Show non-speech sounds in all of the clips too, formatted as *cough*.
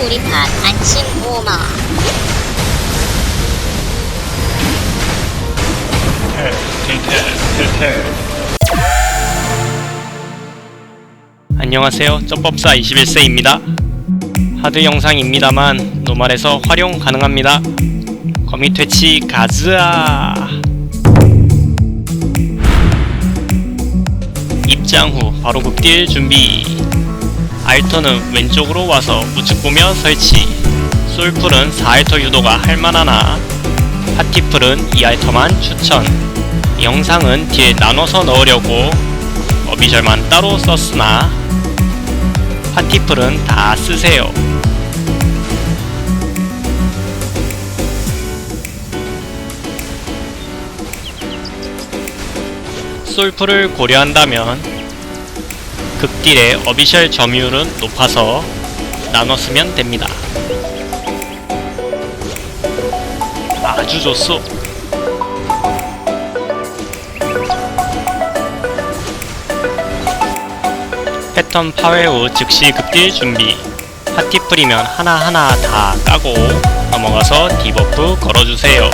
우리 탓 안심 오마 안녕하세요. 점법사 21세입니다. 하드 영상입니다만 노말에서 활용 가능합니다. 거미 퇴치 가즈아 입장 후 바로 극딜 준비 알터는 왼쪽으로 와서 우측 보며 설치. 솔풀은 4알터 유도가 할만하나? 파티풀은 2알터만 추천. 영상은 뒤에 나눠서 넣으려고 어비절만 따로 썼으나 파티풀은 다 쓰세요. 솔풀을 고려한다면 극딜의 어비셜 점유율은 높아서 나눠 쓰면 됩니다. 아주 좋소. 패턴 파괴 후 즉시 급딜 준비 파티 풀이면 하나하나 다 까고 넘어가서 디버프 걸어주세요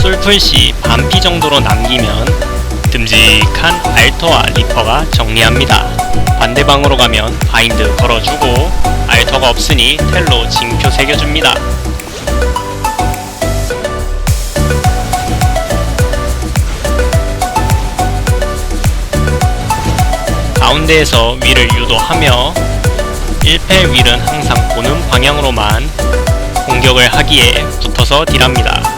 솔풀 시 반피 정도로 남기면 듬직한 알터와 리퍼가 정리합니다 반대방으로 가면 바인드 걸어주고 알터가 없으니 텔로 징표 새겨줍니다 가운데에서 위를 유도하며 1패 윌은 항상 보는 방향으로만 공격을 하기에 붙어서 딜합니다.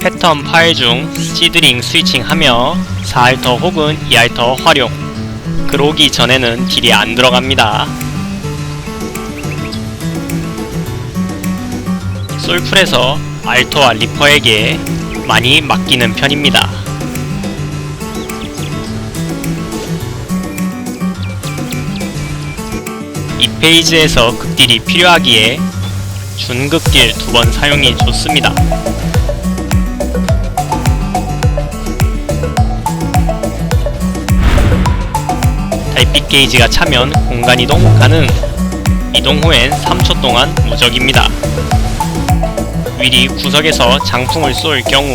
패턴 파일 중 시드링 스위칭하며 4알터 혹은 2알터 활용 그러기 전에는 딜이 안 들어갑니다. 솔풀에서 알토와 리퍼에게 많이 맡기는 편입니다. 이 페이지에서 극딜이 필요하기에 준극딜 두 번 사용이 좋습니다. 달빛 게이지가 차면 공간 이동 가능. 이동 후엔 3초 동안 무적입니다. 윌이 구석에서 장풍을 쏠 경우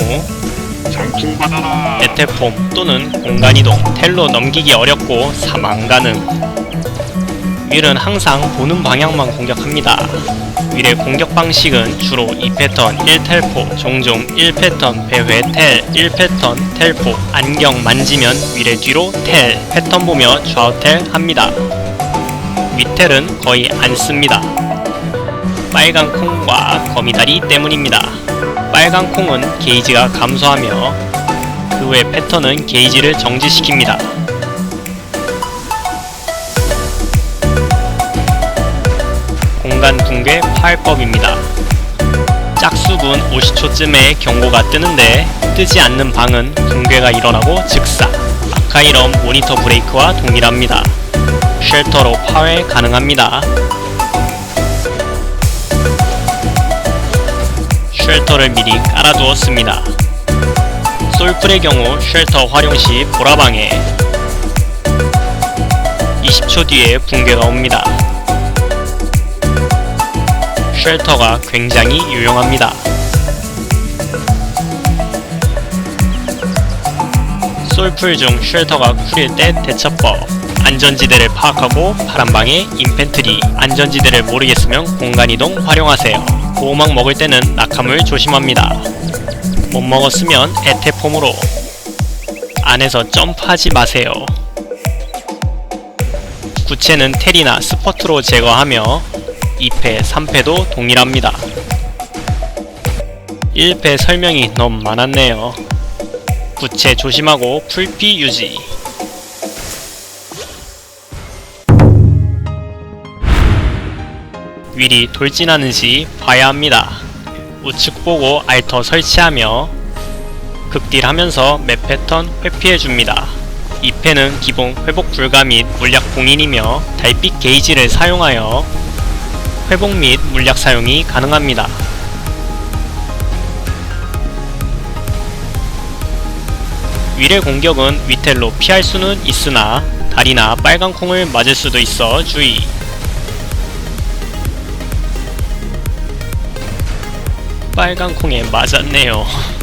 장풍 받아라. 에테폼 또는 공간 이동 텔로 넘기기 어렵고 사망 가능 윌은 항상 보는 방향만 공격합니다 윌의 공격 방식은 주로 2패턴 1텔포 종종 1패턴 배회 텔 1패턴 텔포 안경 만지면 윌의 뒤로 텔 패턴 보며 좌우 텔 합니다 윗텔은 거의 안 씁니다 빨간 콩과 거미다리 때문입니다. 빨간 콩은 게이지가 감소하며 그 외 패턴은 게이지를 정지시킵니다. 붕괴 파열법입니다. 짝수분 50초쯤에 경고가 뜨는데 뜨지 않는 방은 붕괴가 일어나고 즉사 아카이럼 모니터 브레이크와 동일합니다. 쉘터로 파괴 가능합니다. 쉘터를 미리 깔아두었습니다. 솔풀의 경우 쉘터 활용 시 보라방에 20초 뒤에 붕괴가 옵니다. 쉘터가 굉장히 유용합니다. 솔풀 중 쉘터가 쿨일 때 대처법 안전지대를 파악하고 파란방에 인펜트리 안전지대를 모르겠으면 공간이동 활용하세요. 보호막 먹을 때는 낙하물 조심합니다. 못 먹었으면 에테폼으로 안에서 점프하지 마세요. 구체는 텔이나 스퍼트로 제거하며 2패, 3패도 동일합니다. 1패 설명이 너무 많았네요. 구체 조심하고 풀피 유지. 윌이 돌진하는지 봐야 합니다. 우측 보고 알터 설치하며 극딜하면서 맵 패턴 회피해줍니다. 2패는 기본 회복 불가 및 물약 봉인이며 달빛 게이지를 사용하여 회복 및 물약 사용이 가능합니다. 위례 공격은 위텔로 피할 수는 있으나 다리나 빨간 콩을 맞을 수도 있어 주의 빨간 콩에 맞았네요 *laughs*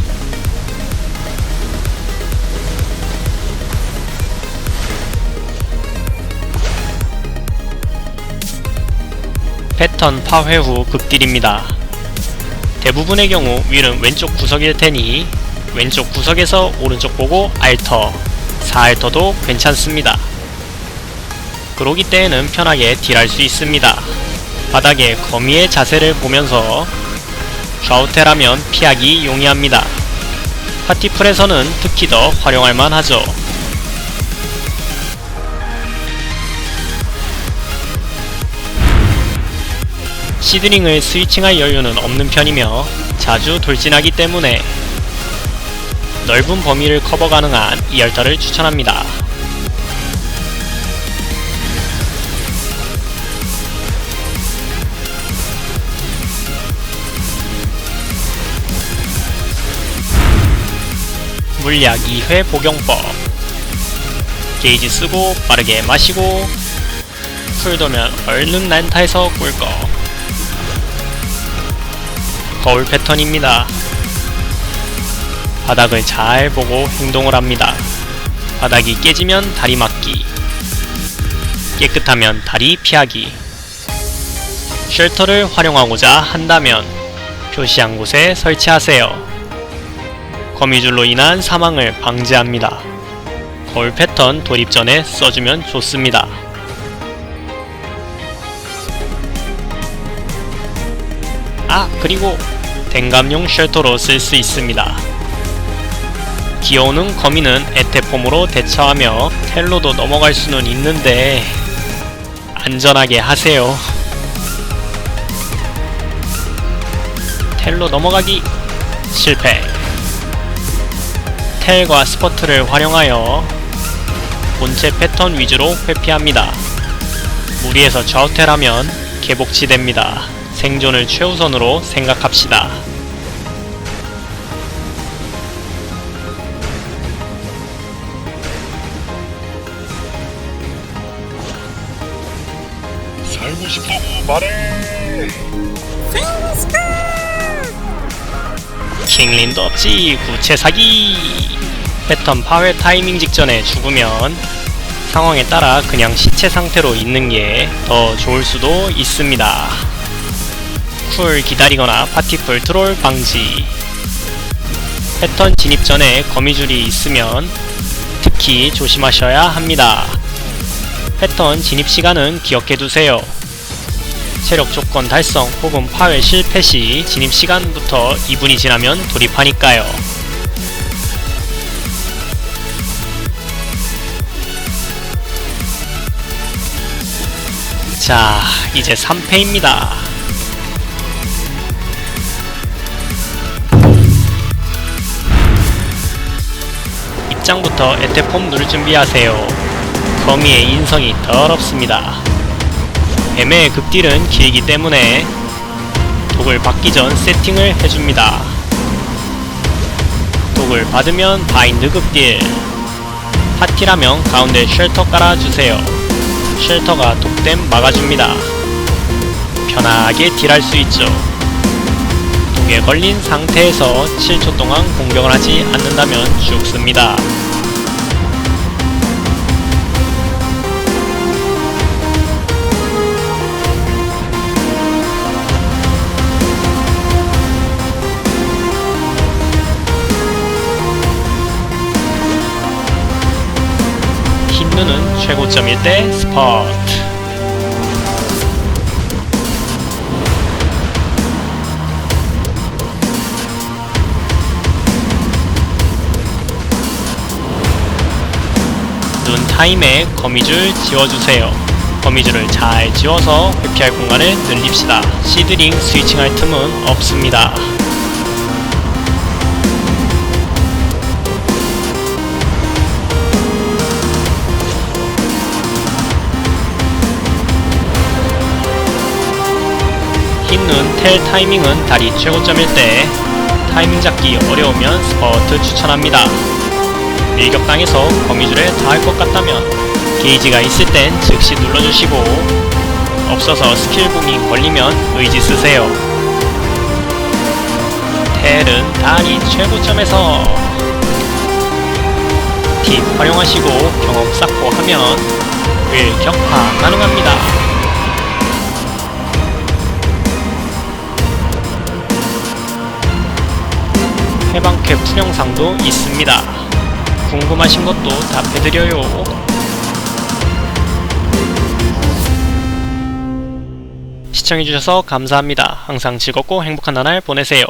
패턴 파회 후 극딜입니다. 대부분의 경우 윌은 왼쪽 구석일 테니 왼쪽 구석에서 오른쪽 보고 알터, 4알터도 괜찮습니다. 그러기 때에는 편하게 딜할 수 있습니다. 바닥에 거미의 자세를 보면서 좌우태라면 피하기 용이합니다. 파티풀에서는 특히 더 활용할 만하죠. 시드링을 스위칭할 여유는 없는 편이며 자주 돌진하기 때문에 넓은 범위를 커버 가능한 이열터를 추천합니다. 물약 2회 복용법 게이지 쓰고 빠르게 마시고 풀 돌면 얼른 난타에서 꿀꺽 거울 패턴입니다. 바닥을 잘 보고 행동을 합니다. 바닥이 깨지면 다리 막기 깨끗하면 다리 피하기 쉘터를 활용하고자 한다면 표시한 곳에 설치하세요. 거미줄로 인한 사망을 방지합니다. 거울 패턴 돌입 전에 써주면 좋습니다. 아 그리고 댕감용 쉘터로 쓸 수 있습니다. 기어오는 거미는 에테폼으로 대처하며 텔로도 넘어갈 수는 있는데 안전하게 하세요. 텔로 넘어가기 실패. 텔과 스퍼트를 활용하여 본체 패턴 위주로 회피합니다. 무리해서 좌우텔하면 개복치됩니다. 생존을 최우선으로 생각합시다. 살고 싶다고 말해. 킹린도 없지 구체 사기 패턴 파괴 타이밍 직전에 죽으면 상황에 따라 그냥 시체 상태로 있는 게 더 좋을 수도 있습니다. 쿨 기다리거나 파티풀 트롤 방지 패턴 진입 전에 거미줄이 있으면 특히 조심하셔야 합니다. 패턴 진입 시간은 기억해 두세요. 체력 조건 달성 혹은 파회 실패 시 진입 시간부터 2분이 지나면 돌입하니까요. 자, 이제 3패입니다. 입장부터 에테폼 누를 준비하세요. 거미의 인성이 더럽습니다. 뱀의 급딜은 길기 때문에 독을 받기 전 세팅을 해줍니다. 독을 받으면 바인드 급딜 파티라면 가운데 쉘터 깔아주세요. 쉘터가 독댐 막아줍니다. 편하게 딜할 수 있죠. 독에 걸린 상태에서 7초 동안 공격을 하지 않는다면 죽습니다. 흰눈은 최고점일 때 스퍼트 타임에 거미줄 지워주세요. 거미줄을 잘 지워서 회피할 공간을 늘립시다. 시드링 스위칭할 틈은 없습니다. 흰눈 텔 타이밍은 다리 최고점일 때 타이밍 잡기 어려우면 스퍼트 추천합니다. 일격당해서 거미줄에 닿을 것 같다면 게이지가 있을 땐 즉시 눌러주시고 없어서 스킬 봉이 걸리면 의지 쓰세요. 텔은 다리 최고점에서 팁 활용하시고 경험 쌓고 하면 일격파 가능합니다. 해방캐 풀영상도 있습니다. 궁금하신 것도 답해드려요. 시청해주셔서 감사합니다. 항상 즐겁고 행복한 나날 보내세요.